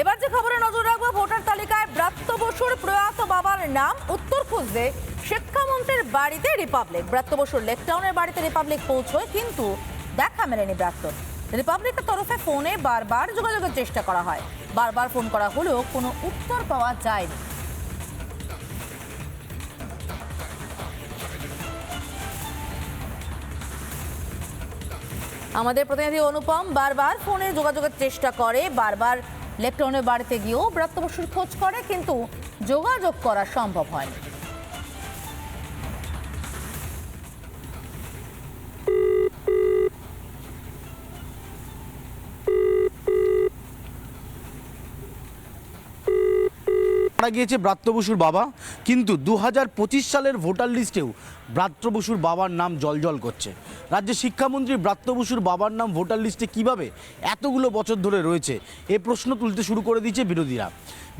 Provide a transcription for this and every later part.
এবার যে খবরে নজর রাখব, ভোটার তালিকায় ব্রাত্য বসুর প্রয়াত বাবার নাম, উত্তর খুঁজতে শিক্ষামন্ত্রীর বাড়িতে রিপাবলিক ব্রাত্য বসুর লেকটাউনের বাড়িতে রিপাবলিক পৌঁছয়, কিন্তু দেখা মেলেনি ব্রাত্যর রিপাবলিকের তরফে ফোনে বারবার যোগাযোগের চেষ্টা করা হয়। বারবার ফোন করা হলেও কোনো উত্তর পাওয়া যায়নি। আমাদের প্রতিনিধি অনুপম বারবার ফোনে যোগাযোগের চেষ্টা করে, বারবার লেকটনের বাড়িতে গিয়েও ব্রাত্যবসুর খোঁজ করে কিন্তু যোগাযোগ করা সম্ভব হয়নি। মারা গিয়েছে ব্রাত্য বসুর বাবা। কিন্তু দু হাজার পঁচিশ সালের ভোটার লিস্টেও ব্রাত্য বসুর বাবার নাম জলজল করছে। রাজ্যের শিক্ষামন্ত্রী ব্রাত্য বসুর বাবার নাম ভোটার লিস্টে কীভাবে এতগুলো বছর ধরে রয়েছে, এ প্রশ্ন তুলতে শুরু করে দিয়েছে বিরোধীরা।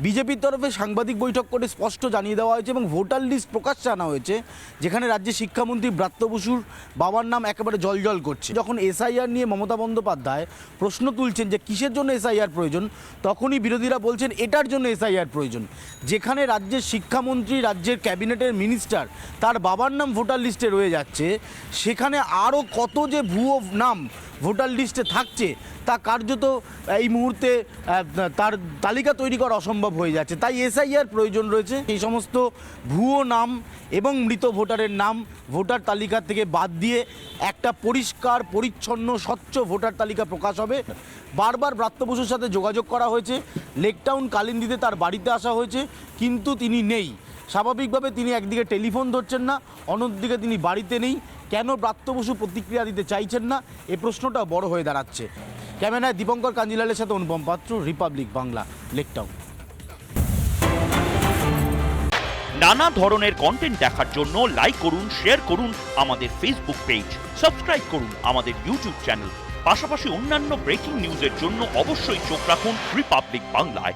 বিজেপির তরফে সাংবাদিক বৈঠক করে স্পষ্ট জানিয়ে দেওয়া হয়েছে এবং ভোটার লিস্ট প্রকাশ্যে আনা হয়েছে, যেখানে রাজ্যের শিক্ষামন্ত্রী ব্রাত্য বসুর বাবার নাম একেবারে জলজল করছে। যখন এসআইআর নিয়ে মমতা বন্দ্যোপাধ্যায় প্রশ্ন তুলছেন যে কিসের জন্য এসআইআর প্রয়োজন, তখনই বিরোধীরা বলছেন এটার জন্য এসআইআর প্রয়োজন। যেখানে রাজ্যের শিক্ষামন্ত্রী, রাজ্যের ক্যাবিনেটের মিনিস্টার, তার বাবার নাম ভোটার লিস্টে রয়ে যাচ্ছে। সেখানে আরও কত যে ভুয়ো নাম ভোটার লিস্টে থাকছে, তা কার্যত এই মুহূর্তে তার তালিকা তৈরি করা অসম্ভব হয়ে যাচ্ছে। তাই এসআইআর প্রয়োজন রয়েছে। এই সমস্ত ভুয়ো নাম এবং মৃত ভোটারের নাম ভোটার তালিকা থেকে বাদ দিয়ে একটা পরিষ্কার, পরিচ্ছন্ন, স্বচ্ছ ভোটার তালিকা প্রকাশ হবে। বারবার ব্রাত্য বসুর সাথে যোগাযোগ করা হয়েছে। লেকটাউন কালিন্দিতে তার বাড়িতে আসা হয়েছে, কিন্তু তিনি নেই। স্বাভাবিকভাবে তিনি একদিকে টেলিফোন ধরছেন না, অন্যদিকে তিনি বাড়িতে নেই। কেন ব্রাত্য বসু প্রতিক্রিয়া দিতে চাইছেন না? এ প্রশ্নটা বড় হয়ে দাঁড়াচ্ছে। ক্যামেরায় দীপঙ্কর কাঞ্জিলালের সাথে অনুপম পাত্র, রিপাবলিক বাংলা লেকটাউন নানা ধরনের কন্টেন্ট দেখার জন্য লাইক করুন শেয়ার করুন আমাদের ফেসবুক পেজ সাবস্ক্রাইব করুন আমাদের ইউটিউব চ্যানেল পাশাপাশি অন্যান্য ব্রেকিং নিউজের জন্য অবশ্যই চোখ রাখুন রিপাবলিক বাংলায়